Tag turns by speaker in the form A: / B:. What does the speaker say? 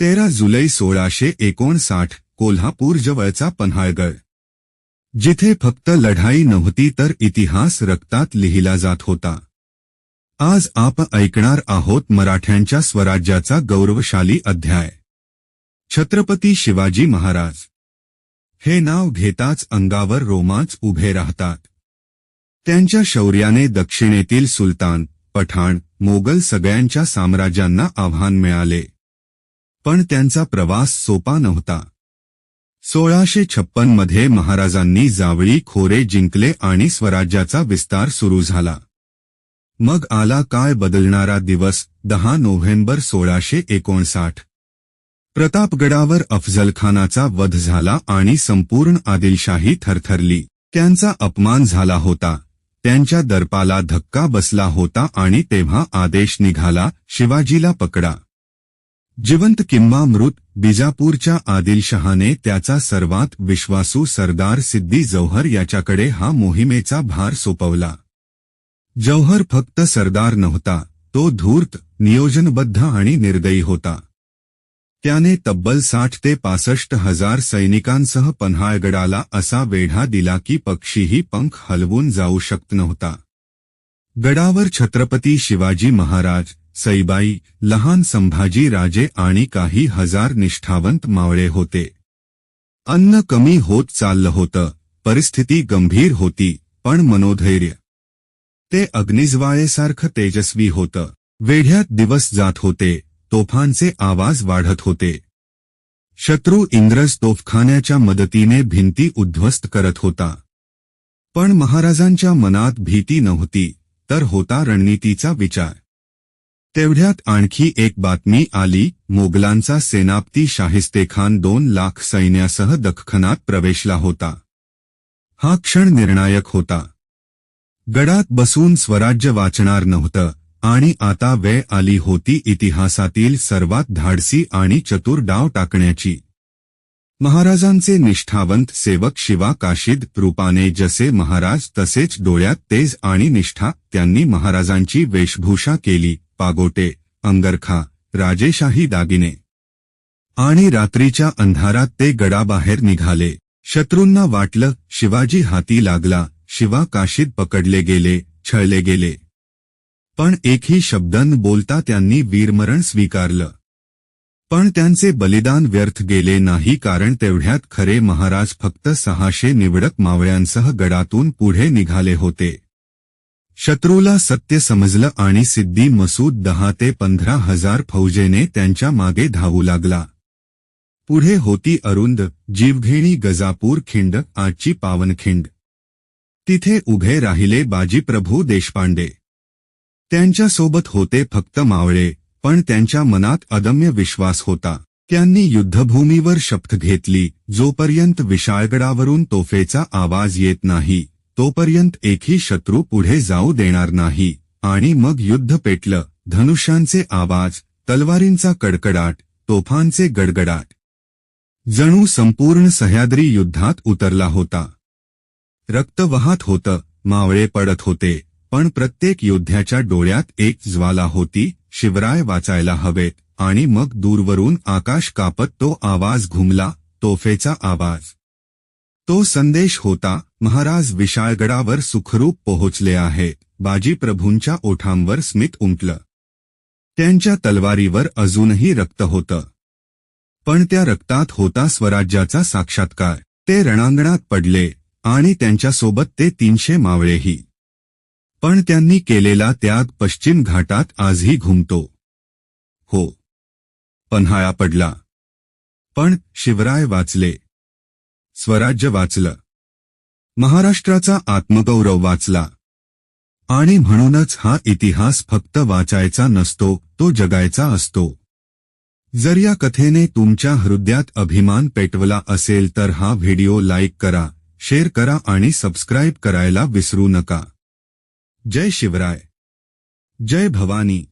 A: तेरा जुलै सोळाशे एकोणसाठ कोल्हापूर जवळचा पन्हाळगड. जिथे फक्त लढाई नव्हती तर इतिहास रक्तात लिहिला जात होता. आज आप ऐकणार आहोत मराठ्यांच्या स्वराज्याचा गौरवशाली अध्याय. छत्रपती शिवाजी महाराज. हे नाव घेताच अंगावर रोमांच उभे राहतात. त्यांच्या शौर्याने दक्षिणेतील सुलतान पठाण मोगल सगळ्यांच्या साम्राज्यांना आव्हान मिळाले. पण त्यांचा प्रवास सोपा नव्हता. सोळाशे छप्पनमध्ये महाराजांनी जावळी खोरे जिंकले आणि स्वराज्याचा विस्तार सुरू झाला. मग आला काय बदलणारा दिवस दहा नोव्हेंबर सोळाशे एकोणसाठ. प्रतापगडावर अफजलखानाचा वध झाला आणि संपूर्ण आदिलशाही थरथरली. त्यांचा अपमान झाला होता. त्यांच्या दर्पाला धक्का बसला होता आणि तेव्हा आदेश निघाला शिवाजीला पकडा. जिवंत किंवा मृत बिजापूरच्या आदिलशहाने त्याचा सर्वात विश्वासू सरदार सिद्दी जौहर याच्याकडे हा मोहिमेचा भार सोपवला. जौहर फक्त सरदार नव्हता तो धूर्त नियोजनबद्ध आणि निर्दयी होता. त्याने तब्बल साठ ते पासष्ट हजार सैनिकांसह पन्हाळगडाला असा वेढा दिला की पक्षीही पंख हलवून जाऊ शकत नव्हता. गडावर छत्रपती शिवाजी महाराज सईबाई लहान संभाजी राजे आणि काही हजार निष्ठावंत मावळे होते. अन्न कमी होत चाललं होतं परिस्थिती गंभीर होती पण मनोधैर्य. ते अग्निजवाळेसारखं तेजस्वी होतं. वेढ्यात दिवस जात होते तोफांचे आवाज वाढत होते. शत्रू इंग्रज तोफखान्याच्या मदतीने भिंती उद्ध्वस्त करत होता. पण महाराजांच्या मनात भीती नव्हती तर होता रणनीतीचा विचार. तेवढ्यात आणखी एक बातमी आली मोगलांचा सेनापती शाहिस्तेखान दोन लाख सैन्यासह दख्खनात प्रवेशला होता. हा क्षण निर्णायक होता. गडात बसून स्वराज्य वाचणार नव्हतं आणि आता वेळ आली होती इतिहासातील सर्वात धाडसी आणि चतुर डाव टाकण्याची. महाराजांचे निष्ठावंत सेवक शिवा काशीद रूपाने जसे महाराज तसेच डोळ्यात तेज आणि निष्ठा त्यांनी महाराजांची वेशभूषा केली पागोटे अंगरखा राजेशाही दागिने. आणि रात्रीच्या अंधारात ते गडाबाहेर निघाले. शत्रूंना वाटलं शिवाजी हाती लागला शिवा काशीत पकडले गेले छळले गेले. पण एकही शब्द न बोलता त्यांनी वीरमरण स्वीकारलं. पण त्यांचे बलिदान व्यर्थ गेले नाही कारण तेवढ्यात खरे महाराज फक्त सहाशे निवडक मावळ्यांसह गडातून पुढे निघाले होते. शत्रूला सत्य समजलं आणि सिद्धी मसूद दहा ते पंधरा हजार फौजेने त्यांच्या मागे धावू लागला. पुढे होती अरुंद जीवघेणी गजापूर खिंड आजची पावनखिंड तिथे उभे राहिले बाजीप्रभू देशपांडे. त्यांच्यासोबत होते फक्त मावळे पण त्यांच्या मनात अदम्य विश्वास होता. त्यांनी युद्धभूमीवर शपथ घेतली जोपर्यंत विशाळगडावरून तोफेचा आवाज येत नाही. तोपर्यंत एकही शत्रू पुढे जाऊ देणार नाही. आणि मग युद्ध पेटलं. धनुष्यांचे आवाज तलवारींचा कडकडाट तोफांचे गडगडाट. जणू संपूर्ण सह्याद्री युद्धात उतरला होता. रक्त वाहत होतं मावळे पडत होते. पण प्रत्येक योद्ध्याच्या डोळ्यात एक ज्वाला होती. शिवराय वाचायला हवेत. आणि मग दूरवरून आकाश कापत तो आवाज घुमला तोफेचा आवाज. तो संदेश होता महाराज विशाळगडावर सुखरूप पोहोचले आहे. बाजीप्रभूंच्या ओठांवर स्मित उमटलं. त्यांच्या तलवारीवर अजूनही रक्त होतं. पण त्या रक्तात होता स्वराज्याचा साक्षात्कार. ते रणांगणात पडले आणि त्यांच्यासोबत ते तीनशे मावळेही. पण त्यांनी केलेला त्याग पश्चिम घाटात आजही घुमतो. हो. पन्हाळा पडला. पण शिवराय वाचले. स्वराज्य वाचलं. महाराष्ट्राचा आत्मगौरव वाचला. आणि म्हणूनच हा इतिहास फक्त वाचायचा नसतो तो जगायचा असतो. जर या कथेने तुमच्या हृदयात अभिमान पेटवला असेल तर हा व्हिडिओ लाईक करा शेअर करा आणि सबस्क्राईब करायला विसरू नका. जय शिवराय. जय भवानी.